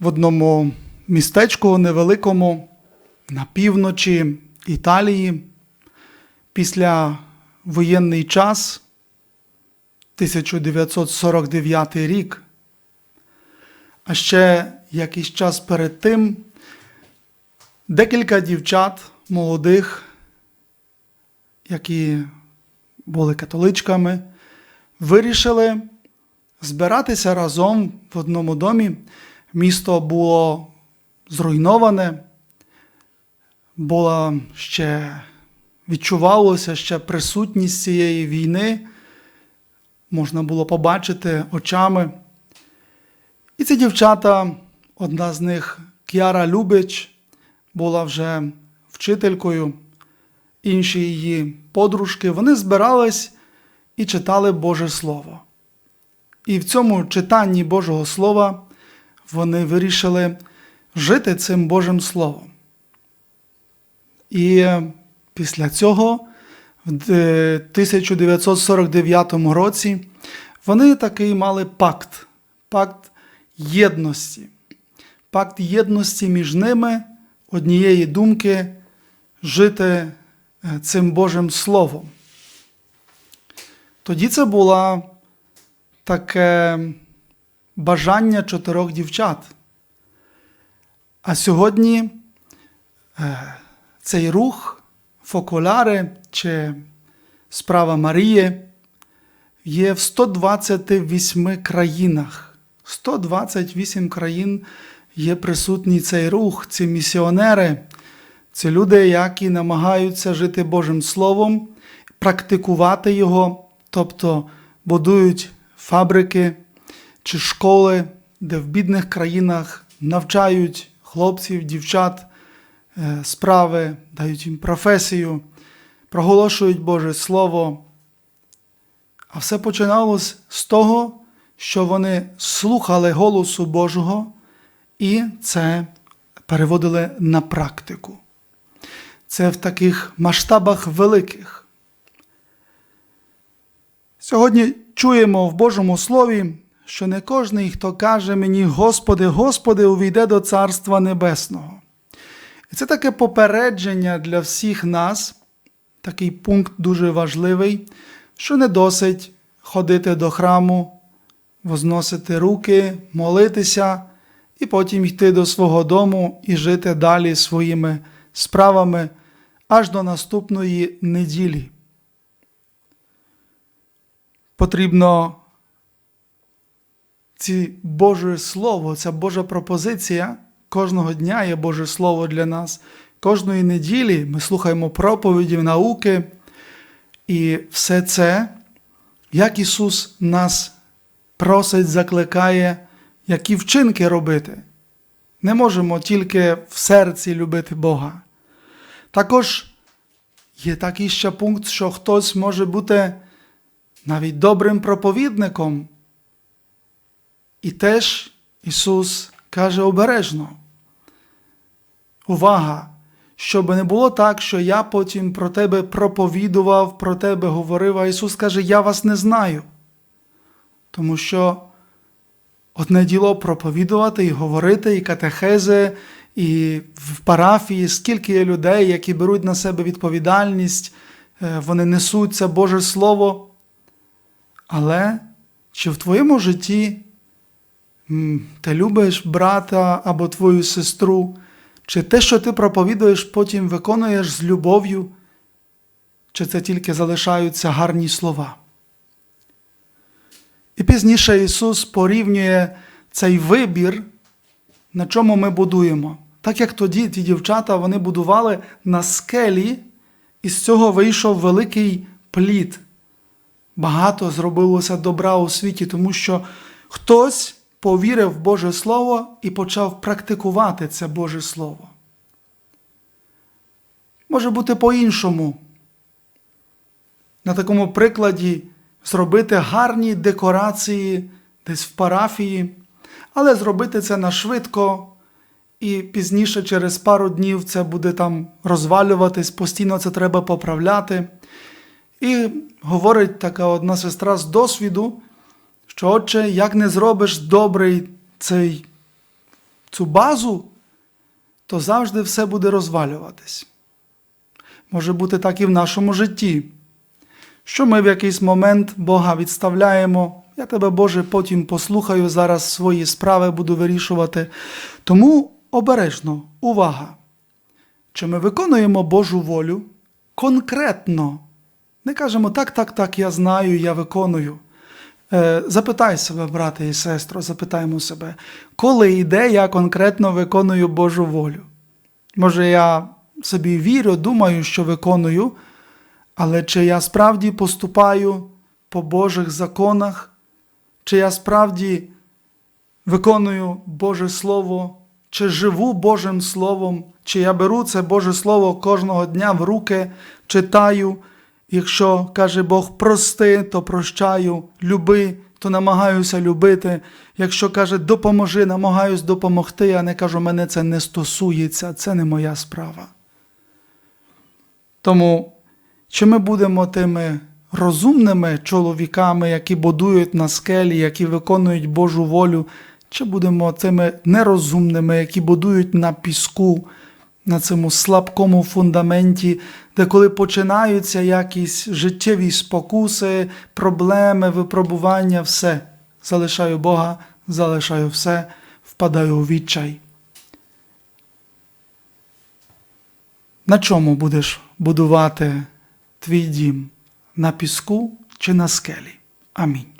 в одному містечку невеликому на півночі Італії після воєнний час 1949 рік. А ще якийсь час перед тим декілька дівчат молодих, які були католичками, вирішили збиратися разом в одному домі. Місто було зруйноване, була ще відчувалося ще присутність цієї війни, можна було побачити очами. І ці дівчата, одна з них Кіара Любич, була вже вчителькою, інші її подружки, вони збирались і читали Боже Слово. І в цьому читанні Божого Слова вони вирішили жити цим Божим Словом. І е, після цього, в е, 1949 році, вони такий мали пакт, пакт єдності, пакт єдності між ними, однієї думки жити е, цим Божим Словом. Тоді це була таке бажання чотирьох дівчат. А сьогодні е, цей рух фокуляри чи справа Марії є в 128 країнах. 128 країн є присутній цей рух, ці місіонери, це люди, які намагаються жити Божим Словом, практикувати його, тобто будують фабрики чи школи, де в бідних країнах навчають хлопців, дівчат е, справи, дають їм професію, проголошують Боже Слово. А все починалось з того, що вони слухали голосу Божого і це переводили на практику. Це в таких масштабах великих. Сьогодні чуємо в Божому Слові, що не кожний, хто каже мені, Господи, Господи, увійде до Царства Небесного. І це таке попередження для всіх нас, такий пункт дуже важливий, що не досить ходити до храму, возносити руки, молитися і потім йти до свого дому і жити далі своїми справами аж до наступної неділі. Потрібно ці Боже Слово, ця Божа пропозиція кожного дня є Боже Слово для нас. Кожної неділі ми слухаємо проповіді, науки, і все це, як Ісус нас просить, закликає, які вчинки робити. Не можемо тільки в серці любити Бога. Також є такий ще пункт, що хтось може бути навіть добрим проповідником. І теж Ісус каже обережно. Увага! Щоб не було так, що я потім про тебе проповідував, про тебе говорив, а Ісус каже, я вас не знаю. Тому що одне діло проповідувати і говорити, і катехези, і в парафії, скільки є людей, які беруть на себе відповідальність, е, вони несуть це Боже Слово. Але чи в твоєму житті ти любиш брата або твою сестру, чи те, що ти проповідуєш, потім виконуєш з любов'ю, чи це тільки залишаються гарні слова? І пізніше Ісус порівнює цей вибір, на чому ми будуємо. Так як тоді ті дівчата вони будували на скелі, і з цього вийшов великий плід. Багато зробилося добра у світі, тому що хтось повірив в Боже Слово і почав практикувати це Боже Слово. Може бути по-іншому. На такому прикладі зробити гарні декорації десь в парафії, але зробити це на швидко, і пізніше, через пару днів, це буде там розвалюватись, постійно це треба поправляти. І говорить така одна сестра з досвіду, що, отче, як не зробиш добрий цей цю базу, то завжди все буде розвалюватись. Може бути так і в нашому житті, що ми в якийсь момент Бога відставляємо. Я тебе, Боже, потім послухаю, зараз свої справи буду вирішувати. Тому обережно, увага! Чи ми виконуємо Божу волю конкретно? Не кажемо так, так, так, я знаю, я виконую. Е, запитай себе, брате і сестро, запитаємо себе, коли і де я конкретно виконую Божу волю. Може, я собі вірю, думаю, що виконую, але чи я справді поступаю по Божих законах, чи я справді виконую Боже Слово, чи живу Божим Словом, чи я беру це Боже Слово кожного дня в руки, читаю. Якщо каже Бог прости, то прощаю, люби, то намагаюся любити. Якщо каже допоможи, намагаюсь допомогти, а не кажу, мене це не стосується, це не моя справа. Тому чи ми будемо тими розумними чоловіками, які будують на скелі, які виконують Божу волю, чи будемо тими нерозумними, які будують на піску, на цьому слабкому фундаменті, де коли починаються якісь життєві спокуси, проблеми, випробування, все. Залишаю Бога, залишаю все, впадаю у відчай. На чому будеш будувати твій дім? На піску чи на скелі? Амінь.